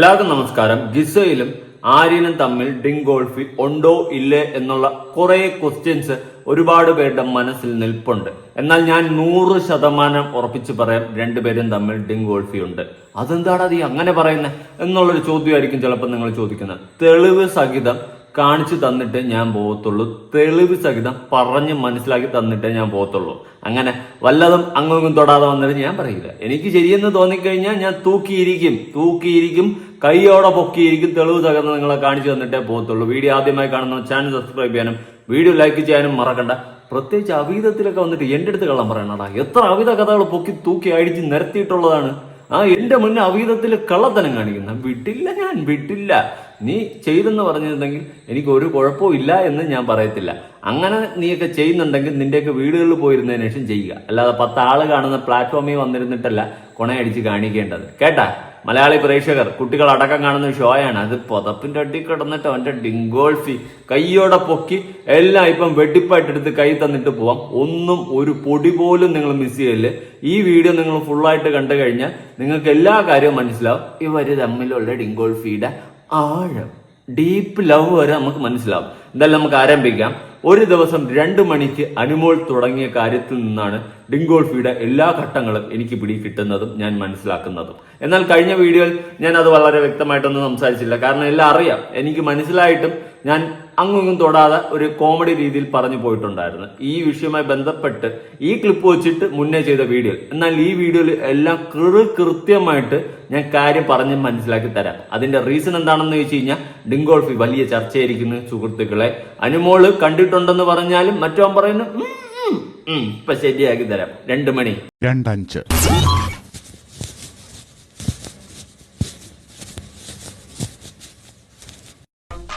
എല്ലാവർക്കും നമസ്കാരം. ഗിസയിലും ആര്യനും തമ്മിൽ ഡിങ്കോൾഫി ഉണ്ടോ ഇല്ലേ എന്നുള്ള കുറെ ക്വസ്റ്റ്യൻസ് ഒരുപാട് പേരുടെ മനസ്സിൽ നിൽപ്പുണ്ട്. എന്നാൽ ഞാൻ നൂറ് ശതമാനം ഉറപ്പിച്ച് പറയാം രണ്ടുപേരും തമ്മിൽ ഡിങ്കോൾഫി ഉണ്ട്. അതെന്താണ് അത് അങ്ങനെ പറയുന്നത് എന്നുള്ളൊരു ചോദ്യമായിരിക്കും ചിലപ്പോൾ നിങ്ങൾ ചോദിക്കുന്നത്. തെളിവ് സഹിതം കാണിച്ചു തന്നിട്ടേ ഞാൻ പോകത്തുള്ളൂ തെളിവ് സഹിതം പറഞ്ഞ് മനസ്സിലാക്കി തന്നിട്ടേ ഞാൻ പോകത്തുള്ളൂ അങ്ങനെ വല്ലതും അങ്ങും തൊടാതെ വന്നിട്ട് ഞാൻ പറയില്ല. എനിക്ക് ശരിയെന്ന് തോന്നിക്കഴിഞ്ഞാൽ ഞാൻ തൂക്കിയിരിക്കും. തൂക്കിയിരിക്കും കൈയോടെ പൊക്കിയിരിക്കും. തെളിവ് സഹിതം നിങ്ങളെ കാണിച്ചു തന്നിട്ടേ പോകത്തുള്ളൂ വീഡിയോ ആദ്യമായി കാണുന്ന ചാനൽ സബ്സ്ക്രൈബ് ചെയ്യാനും വീഡിയോ ലൈക്ക് ചെയ്യാനും മറക്കണ്ട. പ്രത്യേകിച്ച് അവീതത്തിലൊക്കെ വന്നിട്ട് എന്റെ അടുത്ത് കള്ളം പറയണടാ. എത്ര അവിധ കഥകൾ പൊക്കി തൂക്കി അടിച്ച് നിരത്തിയിട്ടുള്ളതാണ്. ആ എന്റെ മുന്നേ അവീതത്തിൽ കള്ളത്തനം കാണിക്കുന്ന. വിട്ടില്ല ഞാൻ വിട്ടില്ല. നീ ചെയ്തെന്ന് പറഞ്ഞിരുന്നെങ്കിൽ എനിക്ക് ഒരു കുഴപ്പവും ഇല്ല എന്ന് ഞാൻ പറയത്തില്ല. അങ്ങനെ നീയൊക്കെ ചെയ്യുന്നുണ്ടെങ്കിൽ നിന്റെയൊക്കെ വീടുകളിൽ പോയിരുന്നതിന് ശേഷം ചെയ്യുക. അല്ലാതെ പത്ത് ആൾ കാണുന്ന പ്ലാറ്റ്ഫോമിൽ വന്നിരുന്നിട്ടല്ല കൊണയടിച്ച് കാണിക്കേണ്ടത്. കേട്ടാ? മലയാളി പ്രേക്ഷകർ കുട്ടികൾ അടക്കം കാണുന്ന ഷോയാണ്. അത് പൊതപ്പിന്റെ അടി കിടന്നിട്ട് അവന്റെ ഡിങ്കോൾഫി കയ്യോടെ പൊക്കി എല്ലാം ഇപ്പം വെട്ടിപ്പായിട്ടെടുത്ത് കൈ തന്നിട്ട് പോവാം. ഒന്നും ഒരു പൊടി പോലും നിങ്ങൾ മിസ് ചെയ്യൽ ഈ വീഡിയോ നിങ്ങൾ ഫുള്ളായിട്ട് കണ്ടു കഴിഞ്ഞാൽ നിങ്ങൾക്ക് എല്ലാ കാര്യവും മനസ്സിലാവും. ഇവർ തമ്മിലുള്ള ഡിങ്കോൾഫിയുടെ ആഴം ഡീപ്പ് ലവ് വരെ നമുക്ക് മനസ്സിലാവും. എന്തായാലും നമുക്ക് ആരംഭിക്കാം. ഒരു ദിവസം രണ്ട് മണിക്ക് അനുമോൾ തുടങ്ങിയ കാര്യത്തിൽ നിന്നാണ് ഡിങ്കോൾഫിയുടെ എല്ലാ ഘട്ടങ്ങളും എനിക്ക് പിടി കിട്ടുന്നതും ഞാൻ മനസ്സിലാക്കുന്നതും. എന്നാൽ കഴിഞ്ഞ വീഡിയോയിൽ ഞാൻ അത് വളരെ വ്യക്തമായിട്ടൊന്നും സംസാരിച്ചില്ല. കാരണം എല്ലാം അറിയാം. എനിക്ക് മനസ്സിലായിട്ടും ഞാൻ അങ്ങും തൊടാതെ ഒരു കോമഡി രീതിയിൽ പറഞ്ഞു പോയിട്ടുണ്ടായിരുന്നു. ഈ വിഷയവുമായി ബന്ധപ്പെട്ട് ഈ ക്ലിപ്പ് വെച്ചിട്ട് മുന്നേ ചെയ്ത വീഡിയോ എന്നാൽ ഈ വീഡിയോയിൽ എല്ലാം കൃ കൃത്യമായിട്ട് ഞാൻ കാര്യം പറഞ്ഞ് മനസ്സിലാക്കി തരാം. അതിന്റെ റീസൺ എന്താണെന്ന് ചോദിച്ചു കഴിഞ്ഞാൽ ഡിങ്കോൾഫി വലിയ ചർച്ചയായിരിക്കുന്നു സുഹൃത്തുക്കളെ. അനുമോൾ കണ്ടിട്ടുണ്ടെന്ന് പറഞ്ഞാലും മറ്റോ പറയുന്നു "ഉം, ഉം, ഉം, ഇപ്പൊ ശരിയാക്കി തരാം. രണ്ടു മണി. രണ്ടഞ്ച്.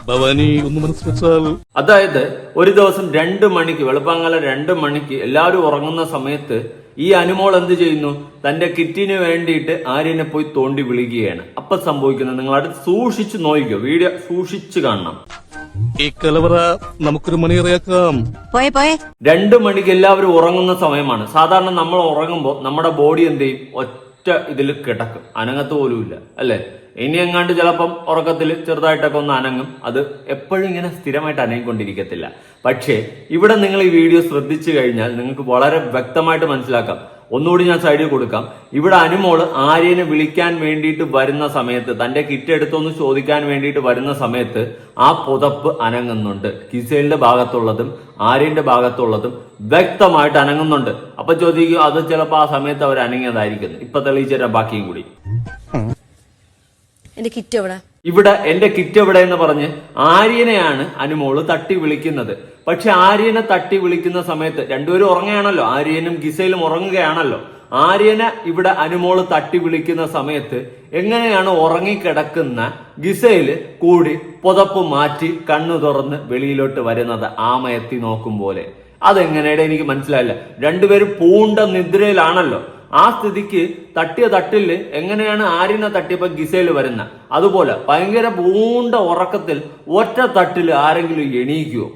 ഭവാനി ഒന്ന് മനസ്സ് വെച്ചാൽ. അതായത് ഒരു ദിവസം രണ്ട് മണിക്ക് വെളുപ്പാങ്ങല രണ്ട് മണിക്ക് എല്ലാവരും ഉറങ്ങുന്ന സമയത്ത് ഈ അനുമോൾ എന്ത് ചെയ്യുന്നു? തന്റെ കിറ്റിന് വേണ്ടിയിട്ട് ആര്യനെ പോയി തോണ്ടി വിളിക്കുകയാണ്. അപ്പൊ സംഭവിക്കുന്നത് നിങ്ങൾ അടുത്ത് സൂക്ഷിച്ചു നോക്കിക്കോ വീഡിയോ സൂക്ഷിച്ചു കാണണം. ഈ കലവറ നമുക്കൊരു മണിയറിയാക്കാം പോയെ പോയെ. രണ്ട് മണിക്ക് എല്ലാവരും ഉറങ്ങുന്ന സമയമാണ്. സാധാരണ നമ്മൾ ഉറങ്ങുമ്പോൾ നമ്മുടെ ബോഡി എന്ത് ചെയ്യും? ഒറ്റ ഇതിൽ കിടക്കും. അനങ്ങത്ത് പോലുമില്ല അല്ലെ? ഇനി എങ്ങാണ്ട് ചിലപ്പം ഉറക്കത്തിൽ ചെറുതായിട്ടൊക്കെ ഒന്ന് അനങ്ങും. അത് എപ്പോഴും ഇങ്ങനെ സ്ഥിരമായിട്ട് അനങ്ങിക്കൊണ്ടിരിക്കത്തില്ല. പക്ഷേ ഇവിടെ നിങ്ങൾ ഈ വീഡിയോ ശ്രദ്ധിച്ചു കഴിഞ്ഞാൽ നിങ്ങൾക്ക് വളരെ വ്യക്തമായിട്ട് മനസ്സിലാക്കാം. ഒന്നുകൂടി ഞാൻ സൈഡിൽ കൊടുക്കാം. ഇവിടെ അനുമോൾ ആര്യനെ വിളിക്കാൻ വേണ്ടിയിട്ട് വരുന്ന സമയത്ത് തന്റെ കിറ്റ് എടുത്തൊന്ന് ചോദിക്കാൻ വേണ്ടിയിട്ട് വരുന്ന സമയത്ത് ആ പുതപ്പ് അനങ്ങുന്നുണ്ട്. കിസേലിന്റെ ഭാഗത്തുള്ളതും ആര്യന്റെ ഭാഗത്തുള്ളതും വ്യക്തമായിട്ട് അനങ്ങുന്നുണ്ട്. അപ്പൊ ചോദിക്കും അത് ചിലപ്പോൾ ആ സമയത്ത് അവർ അനങ്ങിയതായിരിക്കും ഇപ്പൊ തെളിയിച്ചുതരാം ബാക്കിയും കൂടി. എന്റെ കിറ്റ് എവിടെ? ഇവിടെ എന്റെ കിറ്റ് എവിടെ എന്ന് പറഞ്ഞ് ആര്യനെയാണ് അനുമോൾ തട്ടി വിളിക്കുന്നത്. പക്ഷെ ആര്യനെ തട്ടി വിളിക്കുന്ന സമയത്ത് രണ്ടുപേരും ഉറങ്ങുകയാണല്ലോ. ആര്യനും ഗിസയിലും ഉറങ്ങുകയാണല്ലോ. ആര്യനെ ഇവിടെ അനുമോൾ തട്ടി വിളിക്കുന്ന സമയത്ത് എങ്ങനെയാണ് ഉറങ്ങിക്കിടക്കുന്ന ഗിസയിൽ കൂടി പുതപ്പ് മാറ്റി കണ്ണു തുറന്ന് വെളിയിലോട്ട് വരുന്നത് ആമയെത്തി നോക്കും പോലെ? അതെങ്ങനെയുടെ എനിക്ക് മനസ്സിലായില്ല. രണ്ടുപേരും പൂണ്ട നിദ്രയിലാണല്ലോ. ആ സ്ഥിതിക്ക് തട്ടിയ തട്ടിൽ എങ്ങനെയാണ് ആര്യനെ തട്ടിയപ്പോ ഗിസയിൽ വരുന്ന? അതുപോലെ ഭയങ്കര പൂണ്ട ഉറക്കത്തിൽ ഒറ്റ തട്ടിൽ ആരെങ്കിലും എണീക്കുമോ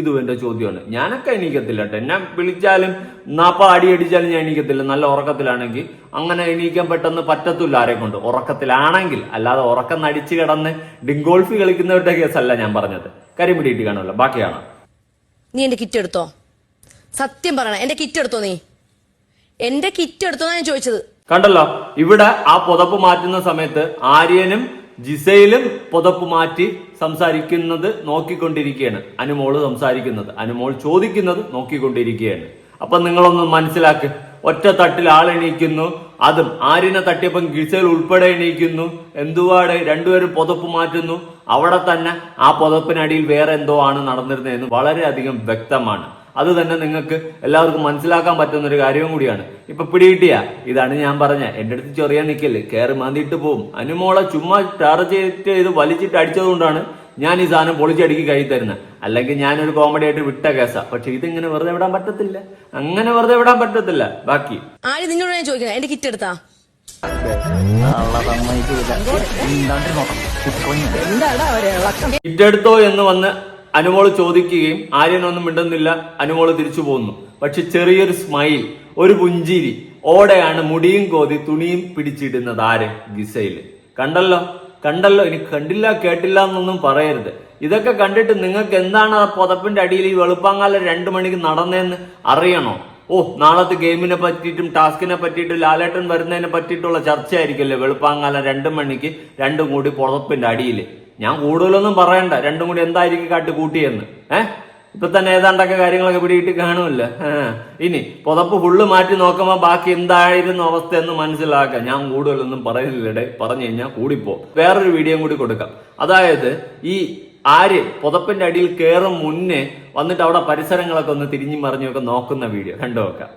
ഇതും എന്റെ ചോദ്യമാണ്. ഞാനൊക്കെ എണീക്കത്തില്ല കേട്ടോ. എന്നെ വിളിച്ചാലും നാപ്പ അടി അടിച്ചാലും ഞാൻ എണീക്കത്തില്ല. നല്ല ഉറക്കത്തിലാണെങ്കിൽ അങ്ങനെ എണീക്കാൻ പെട്ടെന്ന് പറ്റത്തില്ല ആരെ കൊണ്ട്. ഉറക്കത്തിലാണെങ്കിൽ അല്ലാതെ ഉറക്കം നടിച്ചു കിടന്ന് ഡിങ്കോൾഫി കളിക്കുന്നവരുടെ കേസല്ല ഞാൻ പറഞ്ഞത്. കരിമിടിയിട്ട് കാണുമല്ലോ. ബാക്കിയാണ്? നീ എന്റെ കിറ്റ് എടുത്തോ? സത്യം പറയണ. എന്റെ കിറ്റ് എടുത്തോ നീ? എന്റെ കിറ്റ് എടുത്തോ ഞാൻ ചോദിച്ചത്. കണ്ടല്ലോ ഇവിടെ ആ പുതപ്പ് മാറ്റുന്ന സമയത്ത് ആര്യനും ജിസയിലും പുതപ്പ് മാറ്റി സംസാരിക്കുന്നത് നോക്കിക്കൊണ്ടിരിക്കുകയാണ്. അനുമോൾ സംസാരിക്കുന്നത് അനുമോൾ ചോദിക്കുന്നത് നോക്കിക്കൊണ്ടിരിക്കുകയാണ്. അപ്പൊ നിങ്ങളൊന്ന് മനസ്സിലാക്ക് ഒറ്റ തട്ടിൽ ആൾ എണീക്കുന്നു അതും ആര്യനെ തട്ടിയപ്പം ഗിസയിൽ ഉൾപ്പെടെ എണീക്കുന്നു എന്തുവാടെ രണ്ടുപേരും പുതപ്പ് മാറ്റുന്നു അവിടെ തന്നെ ആ പുതപ്പിനടിയിൽ വേറെ എന്തോ ആണ് നടന്നിരുന്നതെന്ന് വളരെയധികം വ്യക്തമാണ്. അത് തന്നെ നിങ്ങൾക്ക് എല്ലാവർക്കും മനസ്സിലാക്കാൻ പറ്റുന്ന ഒരു കാര്യവും കൂടിയാണ്. ഇപ്പൊ പിടികിട്ടിയ. ഇതാണ് ഞാൻ പറഞ്ഞ. എന്റെ അടുത്ത് ചെറിയ നിക്കൽ. കയറി മാന്തിയിട്ട് പോവും. അനുമോളെ ചുമ്മാ ടാർജ് ചെയ്ത് വലിച്ചിട്ട് അടിച്ചതുകൊണ്ടാണ് ഞാൻ ഈ സാധനം പൊളിച്ചടുക്കി കൈ തരുന്നത് അല്ലെങ്കിൽ ഞാനൊരു കോമഡി ആയിട്ട് വിട്ട കേസാ. പക്ഷെ ഇതിങ്ങനെ വെറുതെ വിടാൻ പറ്റത്തില്ല. അങ്ങനെ വെറുതെ വിടാൻ പറ്റത്തില്ല. ബാക്കി. ആര് നിന്നോട് ഞാൻ ചോദിക്കുന്നത് എന്റെ കിറ്റ് എടുത്താ. കിറ്റെടുത്തോ എന്ന് വന്ന് അനുമോൾ ചോദിക്കുകയും ആര്യനൊന്നും മിണ്ടുന്നില്ല. അനുമോൾ തിരിച്ചു പോകുന്നു പക്ഷെ ചെറിയൊരു സ്മൈൽ ഒരു പുഞ്ചിരി ഓടെയാണ് മുടിയും കോതി തുണിയും പിടിച്ചിടുന്നത് ആര്? ഗിസയിൽ കണ്ടല്ലോ? കണ്ടല്ലോ? ഇനി കണ്ടില്ല കേട്ടില്ല എന്നൊന്നും പറയരുത്. ഇതൊക്കെ കണ്ടിട്ട് നിങ്ങൾക്ക് എന്താണ് ആ പുതപ്പിന്റെ അടിയിൽ ഈ വെളുപ്പാങ്കാലം രണ്ടു മണിക്ക് നടന്നതെന്ന് അറിയണോ? ഓ നാളത്തെ ഗെയിമിനെ പറ്റിയിട്ടും ടാസ്കിനെ പറ്റിയിട്ടും ലാലേട്ടൻ വരുന്നതിനെ പറ്റിയിട്ടുള്ള ചർച്ചയായിരിക്കുമല്ലേ വെളുപ്പാങ്കാലം രണ്ടു മണിക്ക് രണ്ടും കൂടി പുതപ്പിന്റെ അടിയിൽ. ഞാൻ കൂടുതലൊന്നും പറയണ്ട. രണ്ടും കൂടി എന്തായിരിക്കും കാട്ടി കൂട്ടിയെന്ന്. ഏഹ് ഇപ്പൊ തന്നെ ഏതാണ്ടൊക്കെ കാര്യങ്ങളൊക്കെ പിടിയിട്ട് കാണുമല്ലോ. ഇനി പുതപ്പ് ഫുള്ള് മാറ്റി നോക്കുമ്പോ ബാക്കി എന്തായിരുന്നു അവസ്ഥ എന്ന് മനസ്സിലാക്കാം ഞാൻ കൂടുതലൊന്നും പറയുന്നില്ലടെ പറഞ്ഞു കഴിഞ്ഞാൽ കൂടിപ്പോ വേറൊരു വീഡിയോ കൂടി കൊടുക്കാം. അതായത് ഈ ആര് പുതപ്പിന്റെ അടിയിൽ കയറും മുന്നേ വന്നിട്ട് അവിടെ പരിസരങ്ങളൊക്കെ ഒന്ന് തിരിഞ്ഞു മറിഞ്ഞൊക്കെ നോക്കുന്ന വീഡിയോ കണ്ടു നോക്കാം.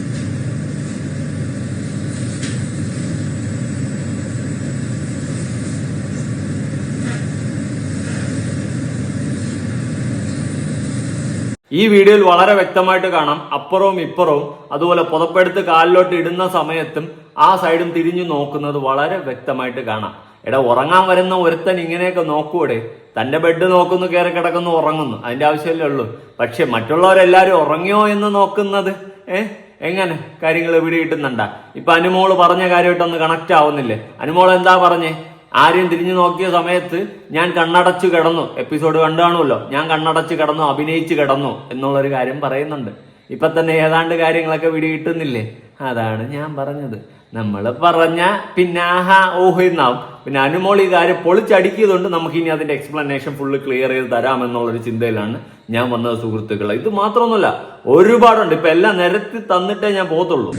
ഈ വീഡിയോയിൽ വളരെ വ്യക്തമായിട്ട് കാണാം. അപ്പുറവും ഇപ്പുറവും അതുപോലെ പുതപ്പെടുത്ത് കാലിലോട്ട് ഇടുന്ന സമയത്തും ആ സൈഡും തിരിഞ്ഞു നോക്കുന്നത് വളരെ വ്യക്തമായിട്ട് കാണാം. എടാ ഉറങ്ങാൻ വരുന്ന ഒരുത്തൻ ഇങ്ങനെയൊക്കെ നോക്കൂടെ? തന്റെ ബെഡ് നോക്കുന്നു കയറി കിടക്കുന്നു ഉറങ്ങുന്നു. അതിന്റെ ആവശ്യമല്ലേ ഉള്ളൂ. പക്ഷെ മറ്റുള്ളവരെല്ലാരും ഉറങ്ങിയോ എന്ന് നോക്കുന്നത്? ഏ? എങ്ങനെ? കാര്യങ്ങൾ ഇവിടെ കിട്ടുന്നുണ്ടാ? ഇപ്പൊ അനുമോൾ പറഞ്ഞ കാര്യമായിട്ടൊന്ന് കണക്ട് ആവുന്നില്ലേ? അനുമോൾ എന്താ പറഞ്ഞേ? ആരെയും തിരിഞ്ഞു നോക്കിയ സമയത്ത് ഞാൻ കണ്ണടച്ചു കിടന്നു. എപ്പിസോഡ് കണ്ടു കാണുമല്ലോ? ഞാൻ കണ്ണടച്ചു കിടന്നു അഭിനയിച്ചു കിടന്നു എന്നുള്ളൊരു കാര്യം പറയുന്നുണ്ട്. ഇപ്പൊ തന്നെ ഏതാണ്ട് കാര്യങ്ങളൊക്കെ വിടി കിട്ടുന്നില്ലേ? അതാണ് ഞാൻ പറഞ്ഞത്. നമ്മൾ പറഞ്ഞ പിന്നെ ആഹാ ഓഹോ എന്നാവും. പിന്നെ അനുമോൾ ഈ കാര്യം പൊളിച്ചടിക്കിയതുകൊണ്ട് നമുക്ക് ഇനി അതിന്റെ എക്സ്പ്ലനേഷൻ ഫുള്ള് ക്ലിയർ ചെയ്ത് തരാമെന്നുള്ളൊരു ചിന്തയിലാണ് ഞാൻ വന്നത് സുഹൃത്തുക്കളെ. ഇത് മാത്രമൊന്നുമല്ല ഒരുപാടുണ്ട്. ഇപ്പൊ എല്ലാം നിരത്തി തന്നിട്ടേ ഞാൻ പോകത്തുള്ളൂ.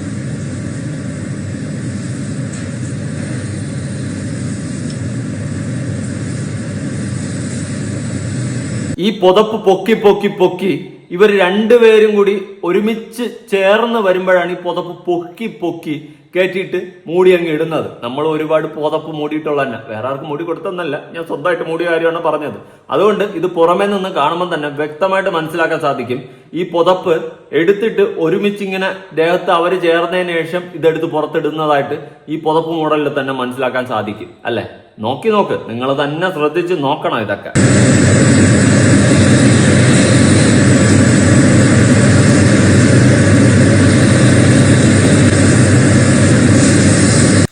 ഈ പുതപ്പ് പൊക്കി പൊക്കി പൊക്കി ഇവർ രണ്ടുപേരും കൂടി ഒരുമിച്ച് ചേർന്ന് വരുമ്പോഴാണ് ഈ പുതപ്പ് പൊക്കി പൊക്കി കയറ്റിയിട്ട് മൂടി അങ്ങ് ഇടുന്നത്. നമ്മൾ ഒരുപാട് പുതപ്പ് മൂടിയിട്ടുള്ള തന്നെ. വേറെ ആർക്കും മൂടി കൊടുത്തെന്നല്ല. ഞാൻ സ്വന്തമായിട്ട് മൂടി കാര്യമാണ് പറഞ്ഞത്. അതുകൊണ്ട് ഇത് പുറമേ നിന്ന് കാണുമ്പോൾ തന്നെ വ്യക്തമായിട്ട് മനസ്സിലാക്കാൻ സാധിക്കും. ഈ പുതപ്പ് എടുത്തിട്ട് ഒരുമിച്ച് ഇങ്ങനെ ദേഹത്ത് അവർ ചേർന്നതിന് ശേഷം ഇതെടുത്ത് പുറത്തിടുന്നതായിട്ട് ഈ പുതപ്പ് മോഡലിൽ തന്നെ മനസ്സിലാക്കാൻ സാധിക്കും. അല്ലെ? നോക്കി നോക്ക്. നിങ്ങൾ തന്നെ ശ്രദ്ധിച്ച് നോക്കണം ഇതൊക്കെ.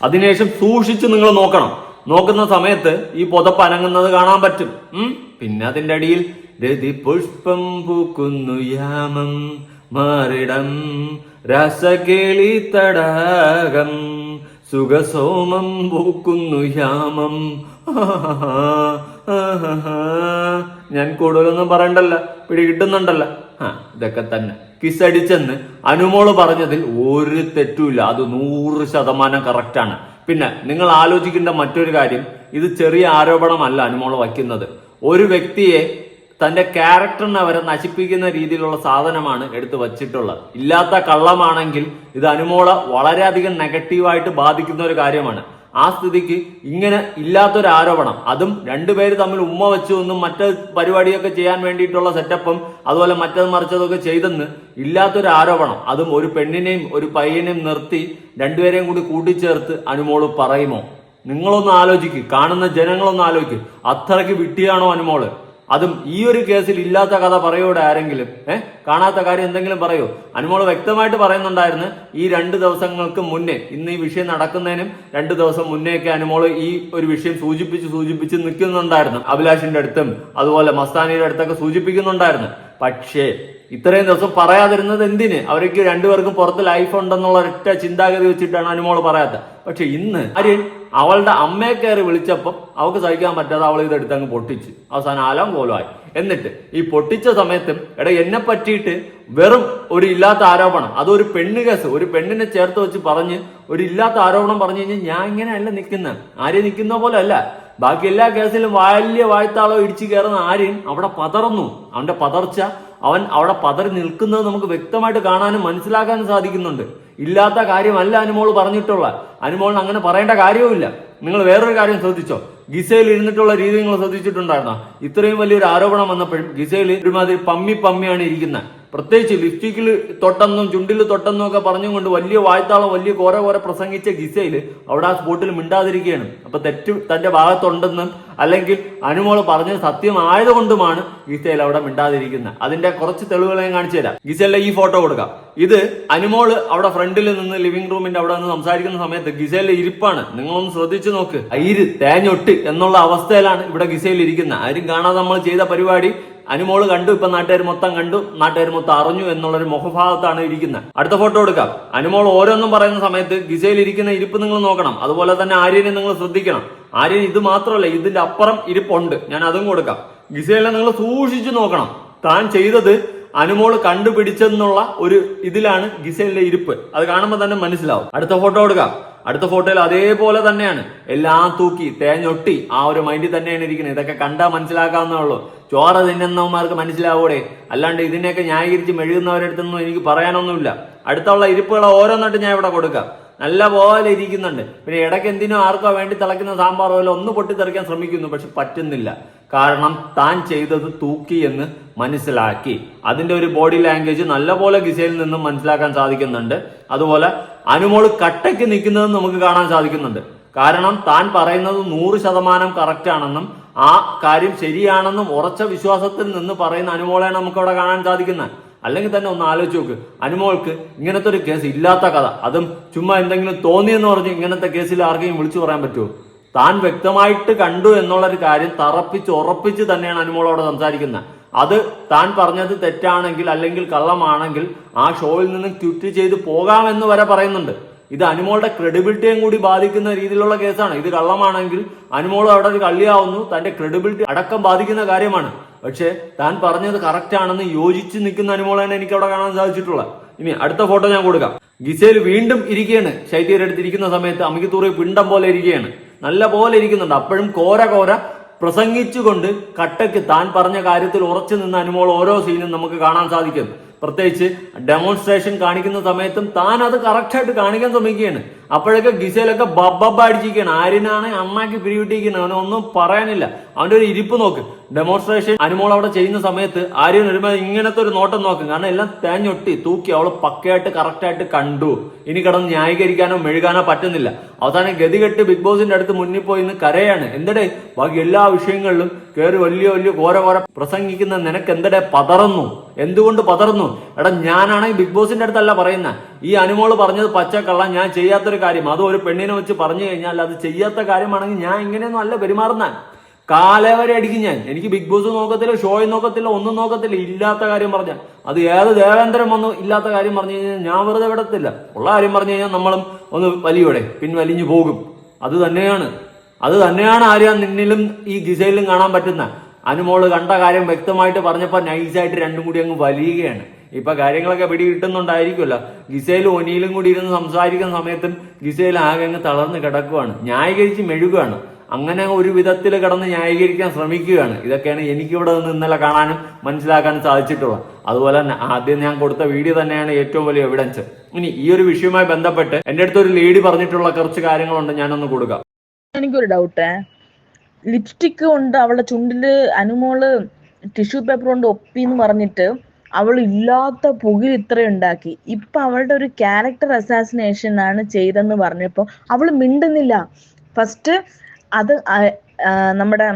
അതിനുശേഷം സൂക്ഷിച്ച് നിങ്ങൾ നോക്കണം. നോക്കുന്ന സമയത്ത് ഈ പുതപ്പ് അനങ്ങുന്നത് കാണാൻ പറ്റും. പിന്നെ അതിന്റെ അടിയിൽ രതി പുഷ്പം പൂക്കുന്നു യാമം മാറിടം രസകേളി തടാകം സുഖസോമം പൂക്കുന്നു യാമം. ഞാൻ കൂടുതലൊന്നും പറയണ്ടല്ല പിടി കിട്ടുന്നുണ്ടല്ല. ആ ഇതൊക്കെ തന്നെ. കിസ് അടിച്ചെന്ന് അനുമോൾ പറഞ്ഞതിൽ ഒരു തെറ്റുമില്ല. അത് നൂറ് ശതമാനം കറക്റ്റാണ് പിന്നെ നിങ്ങൾ ആലോചിക്കേണ്ട മറ്റൊരു കാര്യം ഇത് ചെറിയ ആരോപണമല്ല അനുമോൾ വയ്ക്കുന്നത്. ഒരു വ്യക്തിയെ തന്റെ ക്യാരക്ടറിനെ അവരെ നശിപ്പിക്കുന്ന രീതിയിലുള്ള സാധനമാണ് എടുത്തു വച്ചിട്ടുള്ളത്. ഇല്ലാത്ത കള്ളമാണെങ്കിൽ ഇത് അനുമോള വളരെയധികം നെഗറ്റീവായിട്ട് ബാധിക്കുന്ന ഒരു കാര്യമാണ്. ആ സ്ഥിതിക്ക് ഇങ്ങനെ ഇല്ലാത്തൊരു ആരോപണം അതും രണ്ടുപേര് തമ്മിൽ ഉമ്മ വെച്ചു എന്നും മറ്റ് പരിപാടിയൊക്കെ ചെയ്യാൻ വേണ്ടിയിട്ടുള്ള സെറ്റപ്പും അതുപോലെ മറ്റത് മറിച്ചതൊക്കെ ചെയ്തെന്ന് ഇല്ലാത്തൊരു ആരോപണം അതും ഒരു പെണ്ണിനെയും ഒരു പയ്യനെയും നിർത്തി രണ്ടുപേരെയും കൂടി കൂട്ടിച്ചേർത്ത് അനുമോൾ പറയുമോ? നിങ്ങളൊന്ന് ആലോചിക്ക്. കാണുന്ന ജനങ്ങളൊന്ന് ആലോചിക്ക്. അത്രയ്ക്ക് വിട്ടിയാണോ അനുമോൾ? അതും ഈ ഒരു കേസിൽ ഇല്ലാത്ത കഥ പറയൂടെ ആരെങ്കിലും ഏഹ് കാണാത്ത കാര്യം എന്തെങ്കിലും പറയൂ. അനുമോൾ വ്യക്തമായിട്ട് പറയുന്നുണ്ടായിരുന്നു ഈ രണ്ട് ദിവസങ്ങൾക്ക് മുന്നേ ഇന്ന് ഈ വിഷയം നടക്കുന്നതിനും രണ്ട് ദിവസം മുന്നേയൊക്കെ അനുമോൾ ഈ ഒരു വിഷയം സൂചിപ്പിച്ച് സൂചിപ്പിച്ച് നിൽക്കുന്നുണ്ടായിരുന്നു. അഭിലാഷിന്റെ അടുത്തും അതുപോലെ മസ്താനിയുടെ അടുത്തൊക്കെ സൂചിപ്പിക്കുന്നുണ്ടായിരുന്നു. പക്ഷേ ഇത്രയും ദിവസം പറയാതിരുന്നത് എന്തിന്? അവർക്ക് രണ്ടുപേർക്കും പുറത്ത് ലൈഫ് ഉണ്ടെന്നുള്ള ഒറ്റ ചിന്താഗതി വെച്ചിട്ടാണ് അനുമോൾ പറയാത്ത പക്ഷെ ഇന്ന് ആര് അവളുടെ അമ്മയെ കയറി വിളിച്ചപ്പം അവൾക്ക് സഹിക്കാൻ പറ്റാതെ അവൾ ഇതെടുത്ത് അങ്ങ് പൊട്ടിച്ച്. അവസാനം ആലാം കോലമായി. എന്നിട്ട് ഈ പൊട്ടിച്ച സമയത്തും എടാ എന്നെ പറ്റിയിട്ട് വെറും ഒരു ഇല്ലാത്ത ആരോപണം. അതൊരു പെണ്ണ് കേസ്. ഒരു പെണ്ണിനെ ചേർത്ത് വെച്ച് പറഞ്ഞ് ഒരു ഇല്ലാത്ത ആരോപണം പറഞ്ഞു കഴിഞ്ഞാൽ ഞാൻ ഇങ്ങനെയല്ല നിൽക്കുന്നത് ആരെയും നിൽക്കുന്ന പോലെ അല്ല ബാക്കി എല്ലാ കേസിലും വലിയ വായ്ത്താളോ ഇടിച്ചു കയറുന്ന ആരെയും അവിടെ പതറുന്നു. അവന്റെ പതർച്ച അവൻ അവിടെ പതറി നിൽക്കുന്നത് നമുക്ക് വ്യക്തമായിട്ട് കാണാനും മനസ്സിലാക്കാനും സാധിക്കുന്നുണ്ട്. ഇല്ലാത്ത കാര്യമല്ല അനുമോൾ പറഞ്ഞിട്ടുള്ള. അനുമോളിന് അങ്ങനെ പറയേണ്ട കാര്യവുമില്ല. നിങ്ങൾ വേറൊരു കാര്യം ശ്രദ്ധിച്ചോ? ഗിസയിൽ ഇരുന്നിട്ടുള്ള രീതി നിങ്ങൾ ശ്രദ്ധിച്ചിട്ടുണ്ടായിരുന്നോ? ഇത്രയും വലിയൊരു ആരോപണം വന്നപ്പോഴും ഗിസയിൽ ഒരുമാതിരി പമ്മി പമ്മിയാണ് ഇരിക്കുന്നത് പ്രത്യേകിച്ച് ലിപ്സ്റ്റിക്കിൽ തൊട്ടെന്നും ചുണ്ടിൽ തൊട്ടെന്നും ഒക്കെ പറഞ്ഞുകൊണ്ട് വലിയ വായ്ത്താളം വലിയ കോര കോര പ്രസംഗിച്ച ഗിസയിൽ അവിടെ ആ സ്പോട്ടിൽ മിണ്ടാതിരിക്കുകയാണ്. അപ്പൊ തെറ്റ് തന്റെ ഭാഗത്തുണ്ടെന്നും അല്ലെങ്കിൽ അനുമോൾ പറഞ്ഞത് സത്യമായതുകൊണ്ടുമാണ് ഗിസയിൽ അവിടെ മിണ്ടാതിരിക്കുന്നത്. അതിന്റെ കുറച്ച് തെളിവുകൾ ഞാൻ കാണിച്ചു തരാം. ഗിസയിലെ ഈ ഫോട്ടോ കൊടുക്കാം. ഇത് അനുമോൾ അവിടെ ഫ്രണ്ടിൽ നിന്ന് ലിവിംഗ് റൂമിന്റെ അവിടെ നിന്ന് സംസാരിക്കുന്ന സമയത്ത് ഗിസയിലെ ഇരിപ്പാണ്. നിങ്ങളൊന്ന് ശ്രദ്ധിച്ചു നോക്ക്. ഐര് തേഞ്ഞൊട്ട് എന്നുള്ള അവസ്ഥയിലാണ് ഇവിടെ ഗിസയിൽ ഇരിക്കുന്നത്. ആരും കാണാതെ നമ്മൾ ചെയ്ത പരിപാടി അനുമോൾ കണ്ടു ഇപ്പൊ നാട്ടുകാർ മൊത്തം കണ്ടു നാട്ടുകാർ മൊത്തം അറിഞ്ഞു എന്നുള്ളൊരു മുഖഭാഗത്താണ് ഇരിക്കുന്നത് അടുത്ത ഫോട്ടോ എടുക്കാം. അനുമോൾ ഓരോന്നും പറയുന്ന സമയത്ത് ഗിസയിൽ ഇരിക്കുന്ന ഇരിപ്പ് നിങ്ങൾ നോക്കണം. അതുപോലെ തന്നെ ആര്യനെ നിങ്ങൾ ശ്രദ്ധിക്കണം. ആര്യൻ ഇത് മാത്രമല്ല ഇതിന്റെ അപ്പുറം ഇരിപ്പുണ്ട്. ഞാൻ അതും കൊടുക്കാം. ഗിസയിലെ നിങ്ങൾ സൂക്ഷിച്ചു നോക്കണം. താൻ ചെയ്തത് അനുമോൾ കണ്ടുപിടിച്ചെന്നുള്ള ഒരു ഇതിലാണ് ഗിസയിലെ ഇരിപ്പ്. അത് കാണുമ്പോൾ തന്നെ മനസ്സിലാവും. അടുത്ത ഫോട്ടോ എടുക്കാം. അടുത്ത ഫോട്ടോയിൽ അതേപോലെ തന്നെയാണ്. എല്ലാം തൂക്കി തേഞ്ഞൊട്ടി ആ ഒരു മൈൻഡിൽ തന്നെയാണ് ഇരിക്കുന്നത്. ഇതൊക്കെ കണ്ടാൽ മനസ്സിലാക്കാവുന്നേ ഉള്ളൂ. ചോറ തിന്നുന്നവന്മാർക്ക് മനസ്സിലാവൂടെ. അല്ലാണ്ട് ഇതിനെയൊക്കെ ന്യായീകരിച്ച് മെഴുകുന്നവരടുത്തൊന്നും എനിക്ക് പറയാനൊന്നുമില്ല. അടുത്തുള്ള ഇരിപ്പുകളെ ഓരോന്നായിട്ട് ഞാൻ ഇവിടെ കൊടുക്കാം. നല്ല പോലെ ഇരിക്കുന്നുണ്ട്. പിന്നെ ഇടയ്ക്ക് എന്തിനോ ആർക്കോ വേണ്ടി തിളയ്ക്കുന്ന സാമ്പാർ പോലെ ഒന്ന് പൊട്ടിത്തെറിക്കാൻ ശ്രമിക്കുന്നു പക്ഷെ പറ്റുന്നില്ല. കാരണം താൻ ചെയ്തത് തൂക്കി എന്ന് മനസ്സിലാക്കി. അതിന്റെ ഒരു ബോഡി ലാംഗ്വേജ് നല്ലപോലെ ഗിസയിൽ നിന്നും മനസ്സിലാക്കാൻ സാധിക്കുന്നുണ്ട്. അതുപോലെ അനുമോൾ കട്ടയ്ക്ക് നിൽക്കുന്നത് നമുക്ക് കാണാൻ സാധിക്കുന്നുണ്ട്. കാരണം താൻ പറയുന്നത് നൂറ് ശതമാനം കറക്റ്റ് ആണെന്നും ആ കാര്യം ശരിയാണെന്നും ഉറച്ച വിശ്വാസത്തിൽ നിന്ന് പറയുന്ന അനുമോളെ നമുക്ക് അവിടെ കാണാൻ സാധിക്കുന്നത് അല്ലെങ്കിൽ തന്നെ ഒന്ന് ആലോചിച്ച് നോക്ക്. അനുമോൾക്ക് ഇങ്ങനത്തെ ഒരു കേസ് ഇല്ലാത്ത കഥ. അതും ചുമ്മാ എന്തെങ്കിലും തോന്നിയെന്ന് പറഞ്ഞ് ഇങ്ങനത്തെ കേസിൽ ആർക്കെങ്കിലും വിളിച്ചു പറയാൻ പറ്റുമോ? താൻ വ്യക്തമായിട്ട് കണ്ടു എന്നുള്ള ഒരു കാര്യം തറപ്പിച്ച് ഉറപ്പിച്ച് തന്നെയാണ് അനുമോളോട് സംസാരിക്കുന്നത്. അത് താൻ പറഞ്ഞത് തെറ്റാണെങ്കിൽ അല്ലെങ്കിൽ കള്ളമാണെങ്കിൽ ആ ഷോയിൽ നിന്നും ക്വിറ്റ് ചെയ്ത് പോകാമെന്ന് വരെ പറയുന്നുണ്ട്. ഇത് അനുമോളുടെ ക്രെഡിബിലിറ്റിയും കൂടി ബാധിക്കുന്ന രീതിയിലുള്ള കേസാണ് ഇത് കള്ളമാണെങ്കിൽ അനുമോൾ അവിടെ ഒരു കള്ളിയാവുന്നു. തന്റെ ക്രെഡിബിലിറ്റി അടക്കം ബാധിക്കുന്ന കാര്യമാണ്. പക്ഷേ താൻ പറഞ്ഞത് കറക്റ്റ് ആണെന്ന് യോജിച്ച് നിൽക്കുന്ന അനുമോളാണ് എനിക്ക് അവിടെ കാണാൻ സാധിച്ചിട്ടുള്ളത് ഇനി അടുത്ത ഫോട്ടോ ഞാൻ കൊടുക്കാം. ഗിസേൽ വീണ്ടും ഇരിക്കുകയാണ്. ശൈത്യയുടെ അടുത്ത് ഇരിക്കുന്ന സമയത്ത് അമിക്കത്തൂറി പിണ്ടം പോലെ ഇരിക്കുകയാണ്. നല്ല പോലെ ഇരിക്കുന്നുണ്ട്. അപ്പോഴും കോര കോര പ്രസംഗിച്ചുകൊണ്ട് കട്ടയ്ക്ക് താൻ പറഞ്ഞ കാര്യത്തിൽ ഉറച്ചു നിന്ന അനുമോൾ ഓരോ സീനും നമുക്ക് കാണാൻ സാധിക്കും. പ്രത്യേകിച്ച് ഡെമോൺസ്ട്രേഷൻ കാണിക്കുന്ന സമയത്തും താൻ അത് കറക്റ്റായിട്ട് കാണിക്കാൻ ശ്രമിക്കുകയാണ്. അപ്പോഴൊക്കെ ഗിസയിലൊക്കെ ബബ്ബ അടിച്ചിരിക്കുകയാണ്. ആര്യനാണ് അണ്ണാക്കി പിരിവിട്ടിരിക്കുന്നത് അവനെ ഒന്നും പറയാനില്ല. അവന്റെ ഒരു ഇരിപ്പ് നോക്ക്. ഡെമോൺസ്ട്രേഷൻ അനുമോൾ അവിടെ ചെയ്യുന്ന സമയത്ത് ആര്യൻ വരുമ്പോൾ ഇങ്ങനത്തെ ഒരു നോട്ടം നോക്കും. കാരണം എല്ലാം തേഞ്ഞൊട്ടി തൂക്കി അവൾ പക്കയായിട്ട് കറക്റ്റായിട്ട് കണ്ടു. ഇനി കിടന്ന് ന്യായീകരിക്കാനോ മെഴുകാനോ പറ്റുന്നില്ല. അവസാനം ഗതികെട്ട് ബിഗ് ബോസിന്റെ അടുത്ത് മുന്നിൽ പോയി ഇന്ന് കരയാണ്. എന്തടേ? ബാക്കി എല്ലാ വിഷയങ്ങളിലും കയറി വലിയ വലിയ കോര കോര പ്രസംഗിക്കുന്ന നിനക്ക് എന്തടേ പതറുന്നു? എന്തുകൊണ്ട് പതറുന്നു? എടാ ഞാനാണെങ്കിൽ ബിഗ് ബോസിന്റെ അടുത്തല്ല പറയുന്ന. ഈ അനുമോൾ പറഞ്ഞത് പച്ച പച്ചക്കള്ള ഞാൻ ചെയ്യാത്തൊരു കാര്യം. അത് ഒരു പെണ്ണിനെ വെച്ച് പറഞ്ഞു കഴിഞ്ഞാൽ അത് ചെയ്യാത്ത കാര്യമാണെങ്കിൽ ഞാൻ ഇങ്ങനെയൊന്നും അല്ല പെരുമാറുന്ന. കാലവരെ അടിക്കും ഞാൻ. എനിക്ക് ബിഗ് ബോസ് നോക്കത്തില്ല ഷോയും നോക്കത്തില്ല ഒന്നും നോക്കത്തില്ല ഇല്ലാത്ത കാര്യം പറഞ്ഞ അത് ഏത് ദേവേന്ദ്രം വന്നു ഇല്ലാത്ത കാര്യം പറഞ്ഞു കഴിഞ്ഞാൽ ഞാൻ വെറുതെ വിടത്തില്ല. ഉള്ള കാര്യം പറഞ്ഞു കഴിഞ്ഞാൽ നമ്മളും ഒന്ന് വലിയോടെ പിൻവലിഞ്ഞു പോകും. അത് തന്നെയാണ്. അത് തന്നെയാണ് ആര്യ നിന്നിലും ഈ ഗിസയിലും കാണാൻ പറ്റുന്ന. അനുമോൾ കണ്ട കാര്യം വ്യക്തമായിട്ട് പറഞ്ഞപ്പോൾ നൈസായിട്ട് രണ്ടും കൂടി അങ്ങ് വലിയുകയാണ്. ഇപ്പൊ കാര്യങ്ങളൊക്കെ പിടി കിട്ടുന്നുണ്ടായിരിക്കുമല്ലോ ഗിസയിലും ഒനിയിലും കൂടി ഇരുന്ന് സംസാരിക്കുന്ന സമയത്തും ഗിസയിൽ ആകെ അങ്ങ് തളർന്ന് കിടക്കുവാണ്. ന്യായീകരിച്ച് മെഴുകുകയാണ് അങ്ങനെ ഒരു വിധത്തിൽ കിടന്ന് ന്യായീകരിക്കാൻ ശ്രമിക്കുകയാണ്. ഇതൊക്കെയാണ് എനിക്കിവിടെ നിന്ന് ഇന്നലെ കാണാനും മനസ്സിലാക്കാനും സാധിച്ചിട്ടുള്ളത്. അതുപോലെ തന്നെ ആദ്യം ഞാൻ കൊടുത്ത വീഡിയോ തന്നെയാണ് ഏറ്റവും വലിയ എവിഡൻസ് ഇനി ഈ ഒരു വിഷയവുമായി ബന്ധപ്പെട്ട് എന്റെ അടുത്ത് ഒരു ലേഡി പറഞ്ഞിട്ടുള്ള കുറച്ച് കാര്യങ്ങളുണ്ട് ഞാനൊന്ന് കൊടുക്കാം. എനിക്കൊരു ഡൗട്ട് ലിപ്സ്റ്റിക് കൊണ്ട് അവളുടെ ചുണ്ടിൽ അനുമോൾ ടിഷ്യൂ പേപ്പർ കൊണ്ട് ഒപ്പി എന്ന് പറഞ്ഞിട്ട് അവൾ ഇല്ലാത്ത പുകിൽ ഇത്ര ഉണ്ടാക്കി. ഇപ്പൊ അവളുടെ ഒരു ക്യാരക്ടർ അസാസിനേഷൻ ആണ് ചെയ്തെന്ന് പറഞ്ഞപ്പോ അവൾ മിണ്ടുന്നില്ല. ഫസ്റ്റ് അത് നമ്മുടെ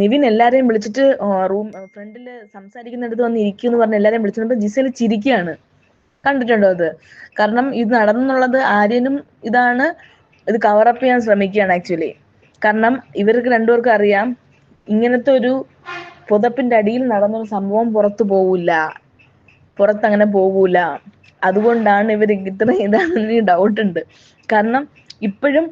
നിവിൻ എല്ലാരെയും വിളിച്ചിട്ട് റൂം ഫ്രണ്ടിൽ സംസാരിക്കുന്നിടത്ത് വന്ന് ഇരിക്കും എന്ന് പറഞ്ഞ് എല്ലാരെയും വിളിച്ചപ്പോ ജിസയിൽ ചിരിക്കുകയാണ് കണ്ടിട്ടുണ്ടോ അത്? കാരണം ഇത് നടന്നുള്ളത് ആര്യനും ഇതാണ്. ഇത് കവറപ്പ് ചെയ്യാൻ ശ്രമിക്കുകയാണ് ആക്ച്വലി കാരണം ഇവർക്ക് രണ്ടുപേർക്കും അറിയാം ഇങ്ങനത്തെ ഒരു പുതപ്പിന്റെ അടിയിൽ നടന്നൊരു സംഭവം പുറത്തു പോവില്ല പുറത്തങ്ങനെ പോകൂല അതുകൊണ്ടാണ് ഇവർ ഇത്ര ഇതാണെന്ന് ഡൗട്ട് ഉണ്ട്. കാരണം ഇപ്പോഴും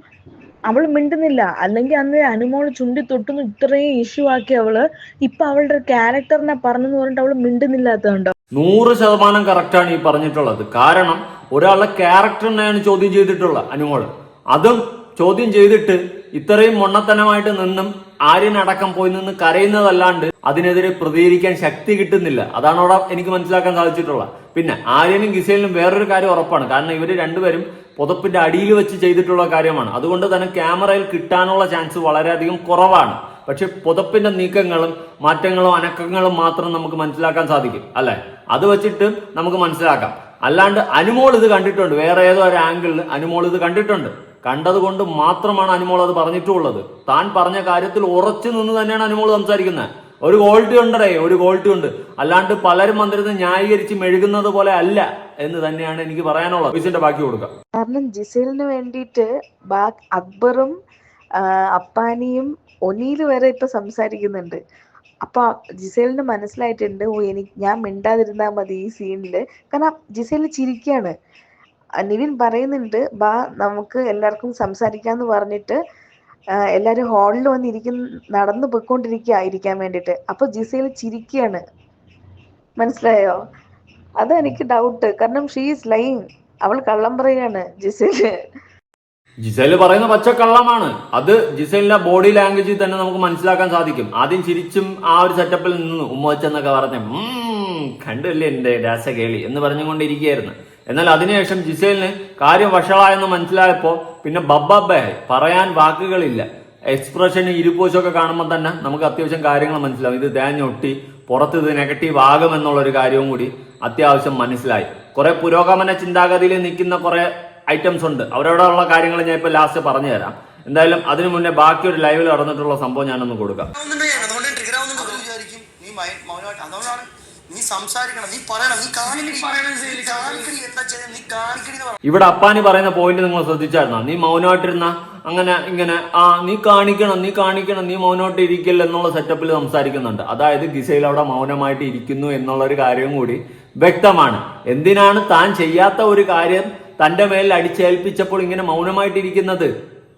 അവൾ മിണ്ടുന്നില്ല. അല്ലെങ്കിൽ അന്ന് അനുമോൾ ചുണ്ടി തൊട്ടുന്നു ഇത്രയും ഇഷ്യൂ ആക്കി അവൾ. ഇപ്പൊ അവളുടെ ക്യാരക്ടറിനെ പറഞ്ഞെന്ന് പറഞ്ഞിട്ട് അവൾ മിണ്ടുന്നില്ലാത്തതുണ്ടോ? നൂറ് ശതമാനം ആണ് ഈ പറഞ്ഞിട്ടുള്ളത്. കാരണം ഒരാളുടെ ക്യാരക്ടറിനെയാണ് ചോദ്യം ചെയ്തിട്ടുള്ളത് അനുമോൾ. അതും ചോദ്യം ചെയ്തിട്ട് ഇത്രയും മൊണ്ണത്തനമായിട്ട് നിന്നും ആര്യനടക്കം പോയി നിന്ന് കരയുന്നതല്ലാണ്ട് അതിനെതിരെ പ്രതികരിക്കാൻ ശക്തി കിട്ടുന്നില്ല. അതാണ് അവിടെ എനിക്ക് മനസ്സിലാക്കാൻ സാധിച്ചിട്ടുള്ളത്. പിന്നെ ആര്യനും ഗിസേലിനും വേറൊരു കാര്യം ഉറപ്പാണ്. കാരണം ഇവർ രണ്ടുപേരും പുതപ്പിന്റെ അടിയിൽ വെച്ച് ചെയ്തിട്ടുള്ള കാര്യമാണ്. അതുകൊണ്ട് തന്നെ ക്യാമറയിൽ കിട്ടാനുള്ള ചാൻസ് വളരെയധികം കുറവാണ്. പക്ഷെ പുതപ്പിന്റെ നീക്കങ്ങളും മാറ്റങ്ങളും അനക്കങ്ങളും മാത്രം നമുക്ക് മനസ്സിലാക്കാൻ സാധിക്കും. അല്ലെ? അത് വെച്ചിട്ട് നമുക്ക് മനസ്സിലാക്കാം. അല്ലാണ്ട് അനുമോൾ ഇത് കണ്ടിട്ടുണ്ട്. വേറെ ഏതോ ഒരു ആംഗിളിൽ അനുമോൾ ഇത് കണ്ടിട്ടുണ്ട്. കണ്ടതുകൊണ്ട് മാത്രമാണ് അനുമോൾ അത് പറഞ്ഞിട്ടുള്ളത്. താൻ പറഞ്ഞ കാര്യത്തിൽ ഉറച്ചു നിന്ന് തന്നെയാണ് അനുമോൾ സംസാരിക്കുന്നത്. ഒരു ക്വാളിറ്റി ഉണ്ടേ ഒരു ക്വാളിറ്റി ഉണ്ട്. അല്ലാണ്ട് പലരും വന്നിരുന്ന് ന്യായീകരിച്ച് മെഴുകുന്നത് പോലെ അല്ല എന്ന് തന്നെയാണ് എനിക്ക് പറയാനുള്ളത്. വിസിന്റെ ബാക്കി കൊടുക്കാം. കാരണം ജിസേലിന് വേണ്ടിയിട്ട് അക്ബറും അപ്പാനിയും ഒനീൽ വരെ ഇപ്പൊ സംസാരിക്കുന്നുണ്ട്. അപ്പൊ ജിസേലിന് മനസ്സിലായിട്ടുണ്ട് ഓ എനിക്ക് ഞാൻ മിണ്ടാതിരുന്നാ മതി ഈ സീനിൽ കാരണം ജിസേലിന് ചിരിക്കാണ്. നിവിൻ പറയുന്നുണ്ട് ബാ നമുക്ക് എല്ലാവർക്കും സംസാരിക്കാന്ന് പറഞ്ഞിട്ട് എല്ലാവരും ഹാളിൽ വന്നിരിക്കുന്ന നടന്നു പോയിക്കൊണ്ടിരിക്കുക ഇരിക്കാൻ വേണ്ടിട്ട് അപ്പൊ ജിസയിൽ ചിരിക്കുകയാണ് മനസ്സിലായോ? അതാ എനിക്ക് ഡൗട്ട് കാരണം ഷീ ഈസ് ലൈങ് അവൾ കള്ളം പറയാണ് ജിസേൽ. ജിസേൽ പറയുന്ന പച്ച കള്ളമാണ്. അത് ജിസേലിന്റെ ബോഡി ലാംഗ്വേജിൽ തന്നെ നമുക്ക് മനസ്സിലാക്കാൻ സാധിക്കും. ആദ്യം ചിരിച്ചും ആ ഒരു സെറ്റപ്പിൽ നിന്ന്. ഉമ്മ വെച്ചെന്നൊക്കെ പറഞ്ഞ് "ഉം, കണ്ടില്ലേ എന്റെ രാസകേളി? എന്ന് പറഞ്ഞുകൊണ്ടിരിക്കുകയായിരുന്നു. എന്നാൽ അതിനുശേഷം ജിസേലിന് കാര്യം വഷളായെന്ന് മനസ്സിലായപ്പോ പിന്നെ ബബ്ബബ്ബയായി പറയാൻ വാക്കുകളില്ല. എക്സ്പ്രഷൻ ഇരുപോശമൊക്കെ കാണുമ്പോൾ തന്നെ നമുക്ക് അത്യാവശ്യം കാര്യങ്ങൾ മനസ്സിലാവും. ഇത് തേഞ്ഞൊട്ടി പുറത്ത് ഇത് നെഗറ്റീവ് ആകും എന്നുള്ള ഒരു കാര്യവും കൂടി അത്യാവശ്യം മനസ്സിലായി. കുറെ പുരോഗമന ചിന്താഗതിയിൽ നിൽക്കുന്ന കുറെ ഐറ്റംസ് ഉണ്ട്. അവരോടുള്ള കാര്യങ്ങൾ ഞാൻ ഇപ്പൊ ലാസ്റ്റ് പറഞ്ഞു തരാം എന്തായാലും അതിനു മുന്നേ ബാക്കി ഒരു ലൈവിൽ നടന്നിട്ടുള്ള സംഭവം ഞാനൊന്ന് കൊടുക്കാം. സംസാരിക്കണം. നീ പറയണം. നീ കാണിക്കടി. എന്താ നീ കാണിക്കടി എന്ന് പറ. ഇവിടെ അപ്പാനി പറയുന്ന പോയിന്റ് നിങ്ങൾ ശ്രദ്ധിച്ചായിരുന്നോ? നീ മൗനമായിട്ടിരുന്ന അങ്ങനെ ഇങ്ങനെ ആ നീ കാണിക്കണം നീ കാണിക്കണം നീ മൗനമായിട്ട് ഇരിക്കില്ല എന്നുള്ള സെറ്റപ്പിൽ സംസാരിക്കുന്നുണ്ട്. അതായത് ഗിസയിൽ അവിടെ മൗനമായിട്ട് ഇരിക്കുന്നു എന്നുള്ള ഒരു കാര്യവും കൂടി വ്യക്തമാണ്. എന്തിനാണ് താൻ ചെയ്യാത്ത ഒരു കാര്യം തന്റെ മേലിൽ അടിച്ചേൽപ്പിച്ചപ്പോൾ ഇങ്ങനെ മൗനമായിട്ടിരിക്കുന്നത്?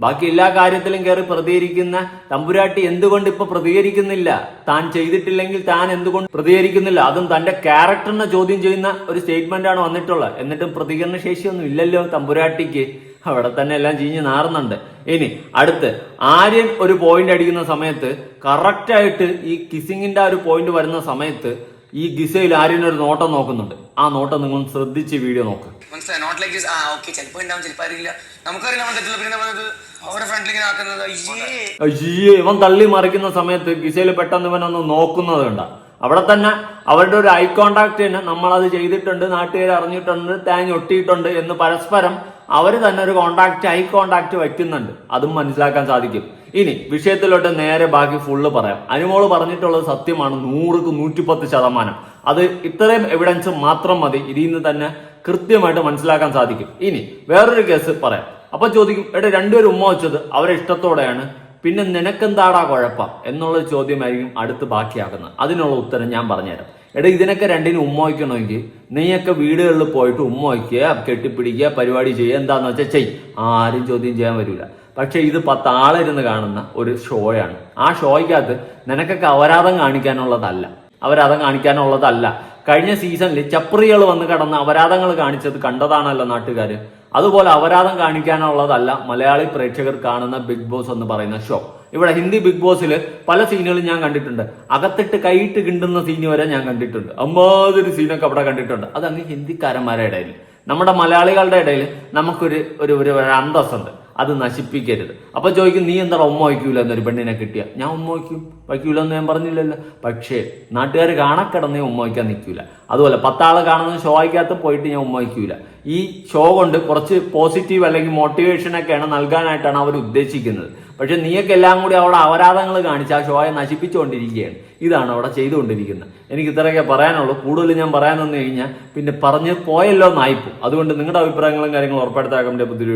ബാക്കി എല്ലാ കാര്യത്തിലും കയറി പ്രതികരിക്കുന്ന തമ്പുരാട്ടി എന്തുകൊണ്ട് ഇപ്പൊ പ്രതികരിക്കുന്നില്ല? താൻ ചെയ്തിട്ടില്ലെങ്കിൽ താൻ എന്തുകൊണ്ട് പ്രതികരിക്കുന്നില്ല? അതും തന്റെ ക്യാരക്ടറിനെ ചോദ്യം ചെയ്യുന്ന ഒരു സ്റ്റേറ്റ്മെന്റ് ആണ് വന്നിട്ടുള്ളത്. എന്നിട്ടും പ്രതികരണ ശേഷിയൊന്നും ഇല്ലല്ലോ തമ്പുരാട്ടിക്ക്. അവിടെ തന്നെ എല്ലാം ചീഞ്ഞ് നാറുന്നുണ്ട്. ഇനി അടുത്ത് ആര്യൻ ഒരു പോയിന്റ് അടിക്കുന്ന സമയത്ത് കറക്റ്റ് ആയിട്ട് ഈ കിസിങ്ങിന്റെ ഒരു പോയിന്റ് വരുന്ന സമയത്ത് ഈ ഗിസയിൽ ആര്യൻ ഒരു നോട്ടം നോക്കുന്നുണ്ട്. ആ നോട്ടം നിങ്ങൾ ശ്രദ്ധിച്ച് വീഡിയോ നോക്കുക മനസ്സിലായി? നോട്ട് ലൈക്ക് ആ ഓക്കെ ചിലപ്പോൾ ഉണ്ടാവും ചിലപ്പോൾ അറിയില്ല നമുക്കറിയില്ല നമ്മൾ പിന്നെ നമ്മളത് അയ്യേ. ഇവൻ തള്ളി മറിക്കുന്ന സമയത്ത് ഗിസയിൽ പെട്ടെന്ന് ഇവനൊന്ന് നോക്കുന്നത് കണ്ട. അവിടെ തന്നെ അവരുടെ ഒരു ഐ കോണ്ടാക്ട് തന്നെ നമ്മളത് ചെയ്തിട്ടുണ്ട് നാട്ടുകാർ അറിഞ്ഞിട്ടുണ്ട് തേങ്ങ ഒട്ടിയിട്ടുണ്ട് എന്ന് പരസ്പരം അവർ തന്നെ ഒരു കോണ്ടാക്ട് ഐ കോണ്ടാക്ട് വയ്ക്കുന്നുണ്ട്. അതും മനസ്സിലാക്കാൻ സാധിക്കും. ഇനി വിഷയത്തിലോട്ട് നേരെ ബാക്കി ഫുള്ള് പറയാം. അനുമോൾ പറഞ്ഞിട്ടുള്ളത് സത്യമാണ് നൂറുക്ക് നൂറ്റിപ്പത്ത് ശതമാനം. അത് ഇത്രയും എവിഡൻസ് മാത്രം മതി. ഇതിൽ നിന്ന് തന്നെ കൃത്യമായിട്ട് മനസ്സിലാക്കാൻ സാധിക്കും. ഇനി വേറൊരു കേസ് പറയാം. അപ്പൊ ചോദിക്കും എടാ രണ്ടുപേരും ഉമ്മ വെച്ചത് അവരെ ഇഷ്ടത്തോടെയാണ്. പിന്നെ നിനക്കെന്താടാ കുഴപ്പം? എന്നുള്ള ചോദ്യമായിരിക്കും അടുത്ത് ബാക്കിയാക്കുന്നത്. അതിനുള്ള ഉത്തരം ഞാൻ പറഞ്ഞുതരാം. എടാ ഇതിനൊക്കെ രണ്ടിനും ഉമ്മ വയ്ക്കണമെങ്കിൽ നീയൊക്കെ വീടുകളിൽ പോയിട്ട് ഉമ്മ വയ്ക്കുക കെട്ടിപ്പിടിക്കുക പരിപാടി ചെയ്യുക എന്താന്ന് വെച്ചാൽ ചെയ് ആരും ചോദ്യം ചെയ്യാൻ വരില്ല പക്ഷേ ഇത് പത്ത് ആളിരുന്ന് കാണുന്ന ഒരു ഷോയാണ്. ആ ഷോയ്ക്കകത്ത് നിനക്കൊക്കെ അവരാധം കാണിക്കാനുള്ളതല്ല. അവരാധം കാണിക്കാനുള്ളതല്ല. കഴിഞ്ഞ സീസണിൽ ചപ്രികൾ വന്ന് കടന്ന് അപരാധങ്ങൾ കാണിച്ചത് കണ്ടതാണല്ലോ നാട്ടുകാർ അതുപോലെ അപരാധം കാണിക്കാനുള്ളതല്ല മലയാളി പ്രേക്ഷകർ കാണുന്ന ബിഗ് ബോസ് എന്ന് പറയുന്ന ഷോ ഇവിടെ ഹിന്ദി ബിഗ് ബോസിൽ പല സീനുകളും ഞാൻ കണ്ടിട്ടുണ്ട്. അകത്തിട്ട് കൈയിട്ട് കിണ്ടുന്ന സീന് വരെ ഞാൻ കണ്ടിട്ടുണ്ട്. അമ്മാതിരി സീനൊക്കെ അവിടെ കണ്ടിട്ടുണ്ട്. അതങ്ങ് ഹിന്ദിക്കാരന്മാരുടെ ഇടയിൽ. നമ്മുടെ മലയാളികളുടെ ഇടയിൽ നമുക്കൊരു ഒരു ഒരു അന്തസ്സുണ്ട്. അത് നശിപ്പിക്കരുത്. അപ്പൊ ചോദിക്കും നീ എന്താ ഉമ്മ വയ്ക്കൂല എന്നൊരു പെണ്ണിനെ കിട്ടിയ? ഞാൻ ഉമ്മ വയ്ക്കും. വയ്ക്കൂല എന്ന് ഞാൻ പറഞ്ഞില്ലല്ലോ. പക്ഷേ നാട്ടുകാർ കാണക്കിടന്നേ ഉമ്മ വയ്ക്കാൻ നിൽക്കൂല. അതുപോലെ പത്താളെ കാണുന്ന ഷോ ഷോയ്ക്കകത്ത് പോയിട്ട് ഞാൻ ഉമ്മ വയ്ക്കൂല. ഈ ഷോ കൊണ്ട് കുറച്ച് പോസിറ്റീവ് അല്ലെങ്കിൽ മോട്ടിവേഷൻ ഒക്കെയാണ് നൽകാനായിട്ടാണ് അവർ ഉദ്ദേശിക്കുന്നത്. പക്ഷെ നീയൊക്കെ എല്ലാം കൂടി അവിടെ അപരാധങ്ങൾ കാണിച്ച് ആ ഷോയെ നശിപ്പിച്ചുകൊണ്ടിരിക്കുകയാണ്. ഇതാണ് അവിടെ ചെയ്തുകൊണ്ടിരിക്കുന്നത്. എനിക്ക് ഇത്രയൊക്കെ പറയാനുള്ളൂ. കൂടുതൽ ഞാൻ പറയാൻ വന്നു കഴിഞ്ഞാൽ പിന്നെ പറഞ്ഞ് പോയല്ലോ നായിപ്പോ അതുകൊണ്ട് നിങ്ങളുടെ അഭിപ്രായങ്ങളും കാര്യങ്ങളും ഉറപ്പെടുത്താൻ കമ്മിറ്റി പുതിയ